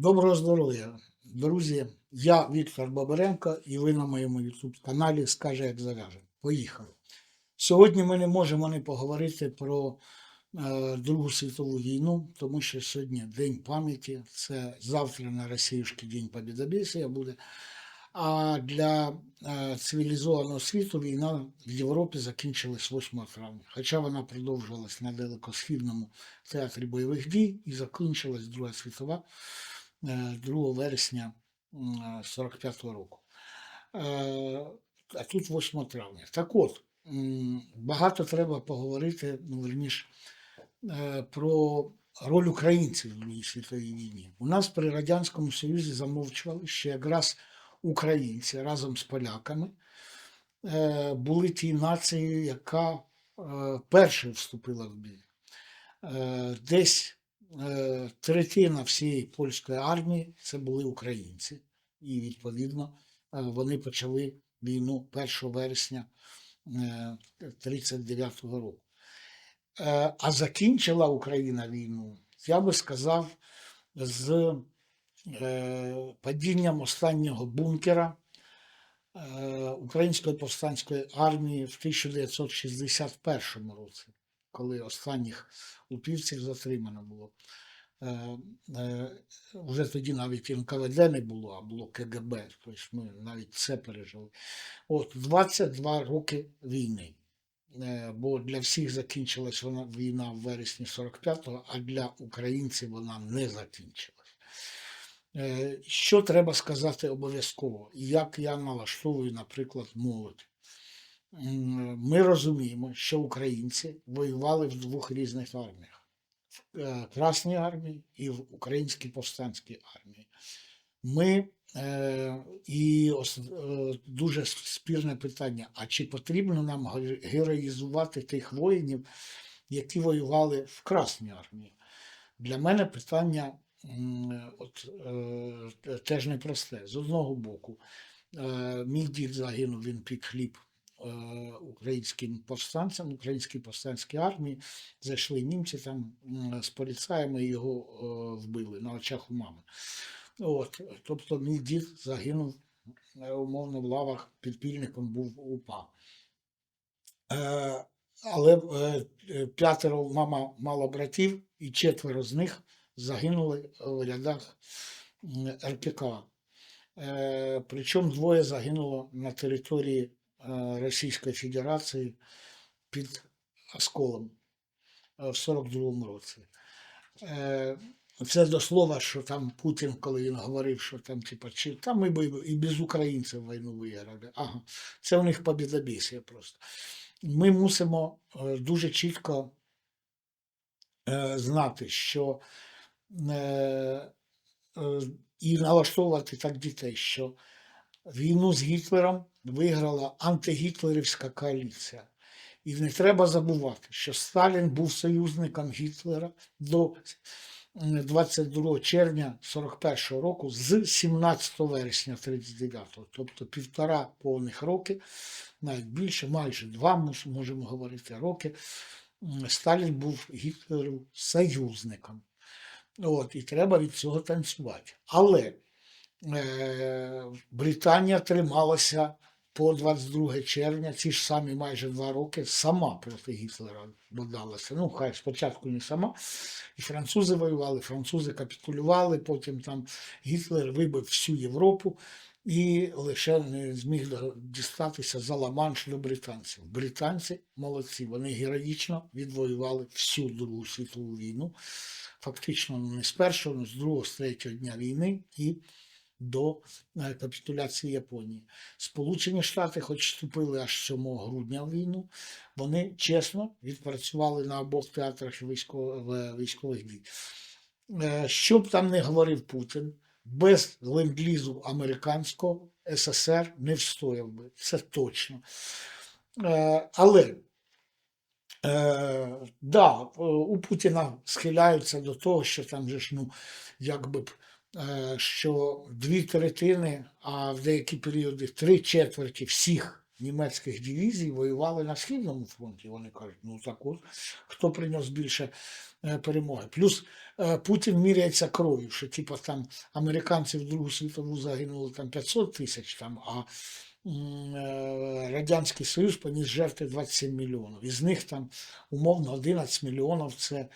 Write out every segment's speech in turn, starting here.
Доброго здоров'я, друзі. Я Віктор Бабаренко, і ви на моєму youtube каналі Скаже, як зав'яже. Поїхали. Сьогодні ми не можемо не поговорити про е, Другу світову війну, тому що сьогодні День пам'яті, це завтра на Росіюшки День Побєдобєсія буде. А для е, цивілізованого світу війна в Європі закінчилась 8 травня. Хоча вона продовжувалась на далекосхідному театрі бойових дій і закінчилась Друга світова 2 вересня 45-го року. Е, А тут 8 травня. Так от, багато треба поговорити, ну, верніш, е, про роль українців в Другій світовій війні. У нас при Радянському Союзі замовчували, що якраз українці разом з поляками е, були ті нації, яка е, першою вступила в бій. Е, Десь е, третина всієї польської армії це були українці, і відповідно е, вони почали війну 1 вересня 1939 року. Е, А закінчила Україна війну, я би сказав, з е, падінням останнього бункера е, Української повстанської армії в 1961 році, коли останніх упівців затримано було. Е, е, Вже тоді навіть НКВД не було, а було КГБ. Тобто ми навіть це пережили. От 22 роки війни. Е, Бо для всіх закінчилась вона війна в вересні 45-го, а для українців вона не закінчилась. Що треба сказати обов'язково? Як я налаштовую, наприклад, молодь? Ми розуміємо, що українці воювали в двох різних арміях в е, Красній армії і в Українській повстанській армії. Ми е, і ос- е, дуже спірне питання: а чи потрібно нам героїзувати тих воїнів, які воювали в Красній армії? Для мене питання от, е, теж непросте. З одного боку, е, мій дід загинув, він пік хліб українським повстанцям, українській повстанській армії. Зайшли німці там з поліцаями його е, вбили на очах у мами. От, тобто мій дід загинув е, умовно в лавах підпільником був УПА. Е, але е, е, п'ятеро мама мала братів, і четверо з них загинули в рядах. Е, причому двоє загинуло на території е, Російської Федерації під Осколом е, в 42-му році. Е, Це до слова, що там Путін, коли він говорив, що там, типа, чи там ми б і без українців війну виграли. Ага, це у них побідобісія просто. Ми мусимо е, дуже чітко е, знати, що е, е, і налаштовувати так дітей, що війну з Гітлером виграла антигітлерівська коаліція. І не треба забувати, що Сталін був союзником Гітлера до 22 червня 41 року з 17 вересня 39, тобто півтора повних роки, навіть більше, майже два, можемо говорити, роки. Сталін був Гітлеру союзником. От, і треба від цього танцювати. Але Британія трималася по 22 червня, ці ж самі майже два роки, сама проти Гітлера бодалася. Ну, хай спочатку не сама. І французи воювали, французи капітулювали, потім там Гітлер вибив всю Європу і лише не зміг дістатися за Ла-Манш до британців. Британці молодці, вони героїчно відвоювали всю Другу світову війну, фактично не з першого, але з другого, з третього дня війни і до е, капітуляції Японії. Сполучені Штати, хоч вступили аж 7 грудня в війну, вони чесно відпрацювали на обох театрах військових, дій. Е, Що б там не говорив Путін, без ленд-лізу американського СССР не встояв би, це точно. Е, Але Е, да, у Путіна схиляються до того, що там же ж, ну, якби що дві третини, а в деякі періоди три четверті всіх німецьких дивізій воювали на Східному фронті. Вони кажуть, ну так от, хто принес більше е, перемоги. Плюс е, Путін міряється кров'ю, що типу там американці в Другу світову загинули там 500 тисяч, там, а е, Радянський Союз поніс жертви 27 мільйонів. Із них там умовно 11 мільйонів це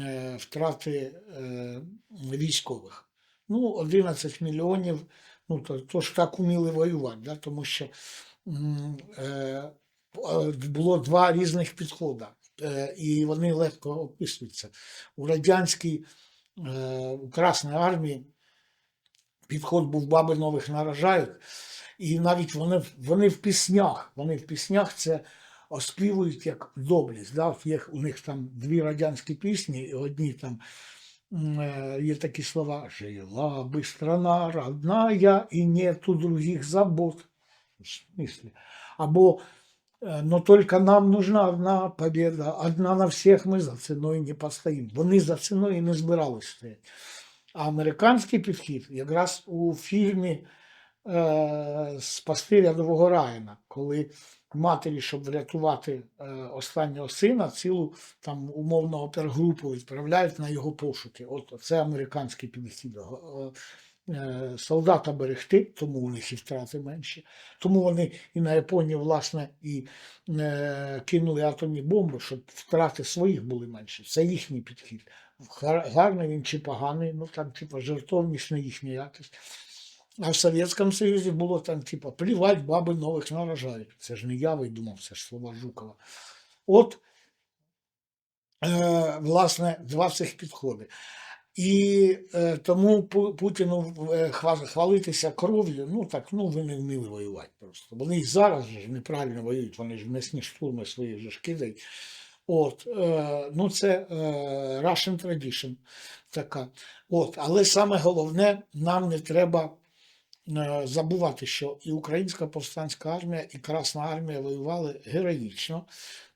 е, втрати е, військових. Ну, 11 мільйонів, ну то, то ж так уміли воювати, да? тому що е, е, було два різних підходи, е, і вони легко описуються. У радянській, е, Красній армії підход був баби нових нарожають, і навіть вони, вони в піснях, вони в піснях це оспівують як доблість. Да? У них там дві радянські пісні, і одні там є такі слова «Жила би страна родная, і нету других забот. В смысле? Або э, но только нам нужна одна победа, одна на всіх ми за ціною не постоїмо. Вони за ціною не збирались стояти. А американський підхід якраз у фільмі е, Спасти рядового Райана, коли матері, щоб врятувати е, останнього сина, цілу там умовно опергрупу відправляють на його пошуки. От це американський підхід. Е, е, Солдата берегти, тому у них і втрати менші. Тому вони і на Японію, власне, і е, кинули атомні бомби, щоб втрати своїх були менші. Це їхній підхід. Гарний він чи поганий, ну там, типа, жертовність не їхня якість. А в Совєтському Союзі було там, типа, плівать, баби нових нарожають. Це ж не я видумав, це ж слова Жукова. От, е, власне, два цих підходи. І е, тому Путіну е, хвалитися кров'ю, ну так, ну ви вміли воювати просто. Вони і зараз ж неправильно воюють, вони ж м'ясні штурми свої ж кидають. От, е, ну це е, Russian tradition така. От, але саме головне, нам не треба забувати, що і Українська повстанська армія, і Красна армія воювали героїчно.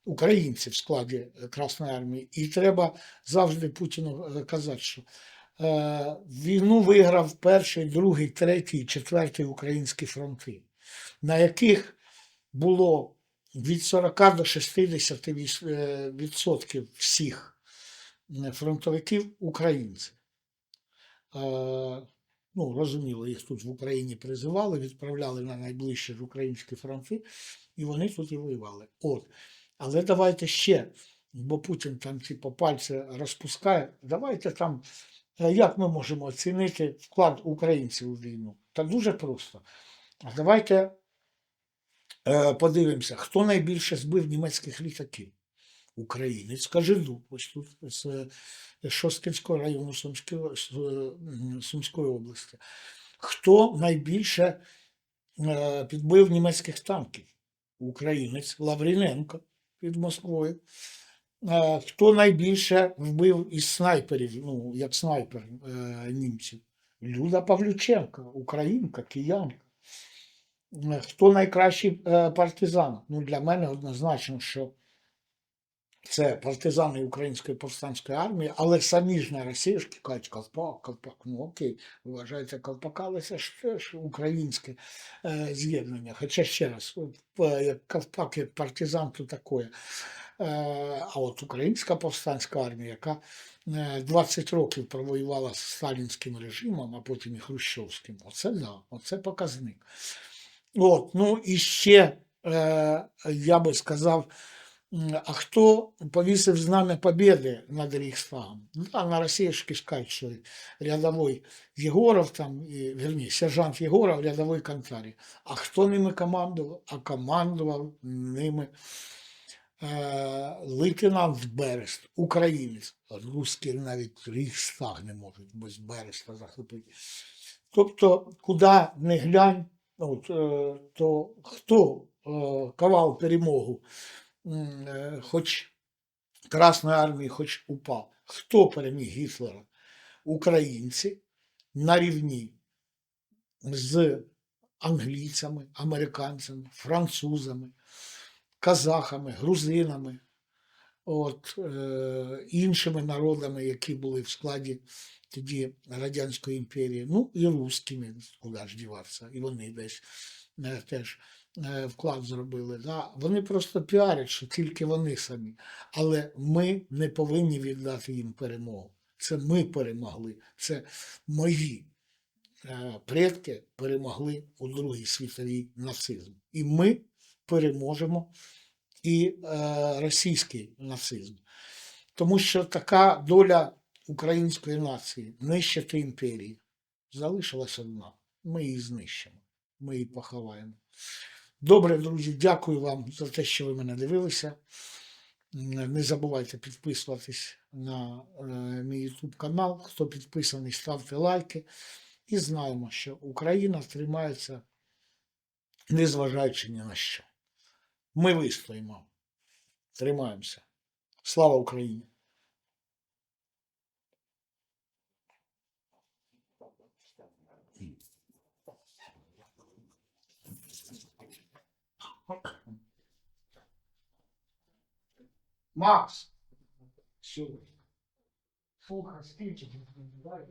Українці в складі е, Красної армії. І треба завжди Путіну е, казати, що е, війну виграв перший, другий, третій, четвертий українські фронти, на яких було від 40 до 60 віс- е, відсотків всіх е, фронтовиків українці. Ну, розуміло, їх тут в Україні призивали, відправляли на найближчі ж українські фронти, і вони тут і воювали. От. Але давайте ще, бо Путін там типу, пальці розпускає, давайте там, е, як ми можемо оцінити вклад українців у війну? Та дуже просто. Давайте е, подивимося, хто найбільше збив німецьких літаків. Українець Кажедуб, тут з Шосткинського району Сумської, Сумської області. Хто найбільше е, підбив німецьких танків? Українець Лавріненко під Москвою. Е, Хто найбільше вбив із снайперів, ну, як снайпер е, німців? Люда Павлюченка, українка, киянка. Хто найкращий партизан? Ну, для мене однозначно, що це партизани Української повстанської армії, але самі ж на російські кажуть, Колпак, Колпак, ну окей, ви вважаєте Колпака, але це ж українське е, з'єднання. Хоча ще раз, е, як Колпак, як партизан, то таке. Е, а от Українська повстанська армія, яка е, 20 років провоювала з сталінським режимом, а потім і Хрущовським, оце да, оце показник. От, ну і ще е, я би сказав, а хто повісив знамя Побєди над Рейхстагом? Да, на російській скажуть, що рядовой Єгоров, там, і, верні, сержант Єгоров, рядовой Кантарі. А хто ними командував? А командував ними е, лейтенант Берест, українець. Русські навіть Рейхстаг не можуть без Береста захопити. Тобто, куди не глянь, от, е, то хто е, ковав перемогу, хоч Красної армії, хоч УПА, хто переміг Гітлера? Українці на рівні з англійцями, американцями, французами, казахами, грузинами, от, е, іншими народами, які були в складі тоді Радянської імперії, ну і русскими, куди ж діватися, і вони десь е, теж. е, вклад зробили. Да? Вони просто піарять, що тільки вони самі. Але ми не повинні віддати їм перемогу. Це ми перемогли. Це мої е, предки перемогли у Другій світовій нацизм. І ми переможемо і е, російський нацизм. Тому що така доля української нації нищити імперії залишилась одна. Ми її знищимо, ми її поховаємо. Добре, друзі, дякую вам за те, що ви мене дивилися. Не забувайте підписуватись на е, мій YouTube канал. Хто підписаний, ставте лайки. І знаємо, що Україна тримається, незважаючи ні на що. Ми вистоїмо. Тримаємося. Слава Україні! Макс! Все. Слухай, скільки? Дай,